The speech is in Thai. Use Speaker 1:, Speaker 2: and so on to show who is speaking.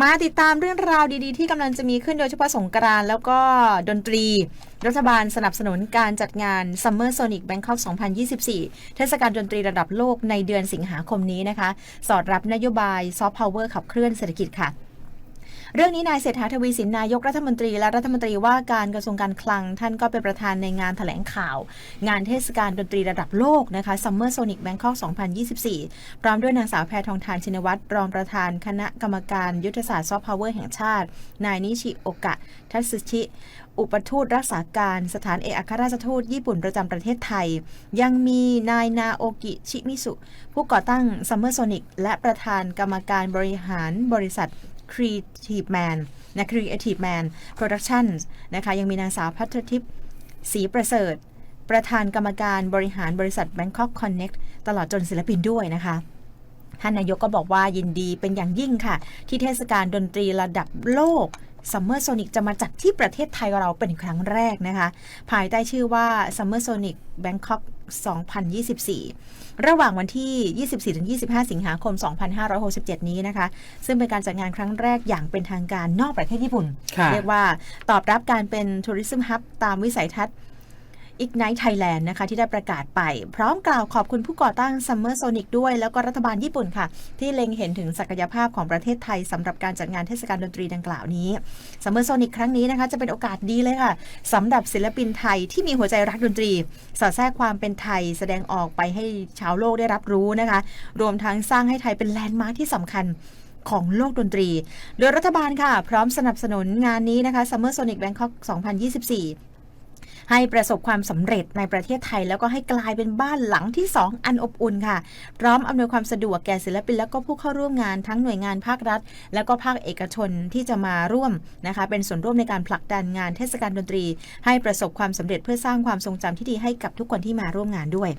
Speaker 1: มาติดตามเรื่องราวดีๆ ที่กำลังจะมีขึ้นโดยเฉพาะสงกรานต์แล้วก็ดนตรี รัฐบาลสนับสนุนการจัดงาน Summer Sonic Bangkok 2024 เทศกาลดนตรีระดับโลกในเดือนสิงหาคมนี้นะคะ สอดรับนโยบายซอฟต์พาวเวอร์ขับเคลื่อนเศรษฐกิจค่ะ เรื่องนี้นายเศรษฐาทวีสินนายกรัฐมนตรี และรัฐมนตรีว่าการกระทรวงการคลัง ท่านก็เป็นประธานในงานแถลงข่าว งานเทศกาลดนตรีระดับโลกนะคะ Summer Sonic Bangkok 2024 พร้อมด้วยนางสาวแพทองทานชินวัตรรองประธานคณะกรรมการยุทธศาสตร์ซอฟต์พาวเวอร์แห่งชาติ นายนิชิโอกะ ทัตสึชิ อุปทูตรักษาการสถานเอกอัครราชทูตญี่ปุ่นประจำประเทศไทย ยังมีนายนาโอกิชิมิสุ ผู้ก่อตั้ง Summer Sonic และประธานกรรมการบริหารบริษัท Creative Man นะ Creative Man Productions นะคะยังมีนางสาวพัทรทิพย์ศรีประเสริฐ ประธานกรรมการบริหารบริษัท Bangkok Connect ตลอดจนศิลปินด้วยนะคะท่านนายกก็บอกว่ายินดีเป็นอย่างยิ่งค่ะ ที่เทศกาลดนตรีระดับโลก Summer Sonic จะมาจัดที่ประเทศไทยเราเป็นครั้งแรกนะคะ ภายใต้ชื่อว่า Summer Sonic Bangkok 2024 ระหว่างวันที่ 24-25 สิงหาคม 2567 นี้นะคะ ซึ่งเป็นการจัดงานครั้งแรกอย่างเป็นทางการนอกประเทศญี่ปุ่น
Speaker 2: ค่ะ
Speaker 1: เรียกว่าตอบรับการเป็น Tourism Hub ตามวิสัยทัศน์ Ignite Thailand นะคะที่ได้ประกาศไป พร้อมกล่าวขอบคุณผู้ก่อตั้ง Summer Sonic ด้วย แล้วก็รัฐบาลญี่ปุ่นค่ะ ที่เล็งเห็นถึงศักยภาพของประเทศไทยสำหรับการจัดงานเทศกาลดนตรีดังกล่าวนี้ Summer Sonic ครั้งนี้นะคะจะเป็นโอกาสดีเลยค่ะสำหรับศิลปินไทยที่มีหัวใจรักดนตรี สอดแทรกความเป็นไทยแสดงออกไปให้ชาวโลกได้รับรู้นะคะ รวมทั้งสร้างให้ไทยเป็นแลนด์มาร์คที่สำคัญของโลกดนตรี โดยรัฐบาลค่ะ พร้อมสนับสนุนงานนี้นะคะ Summer Sonic Bangkok 2024 ให้ประสบความสำเร็จในประเทศไทย แล้วก็ให้กลายเป็นบ้านหลังที่ 2 อันอบอุ่นค่ะ พร้อมอำนวยความสะดวกแก่ศิลปิน แล้วก็ผู้เข้าร่วมงานทั้งหน่วยงานภาครัฐ แล้วก็ภาคเอกชนที่จะมาร่วมนะคะเป็นส่วนร่วมในการผลักดันงานเทศกาลดนตรี ให้ประสบความสำเร็จเพื่อสร้างความทรงจำที่ดีให้กับทุกคนที่มาร่วมงานด้วย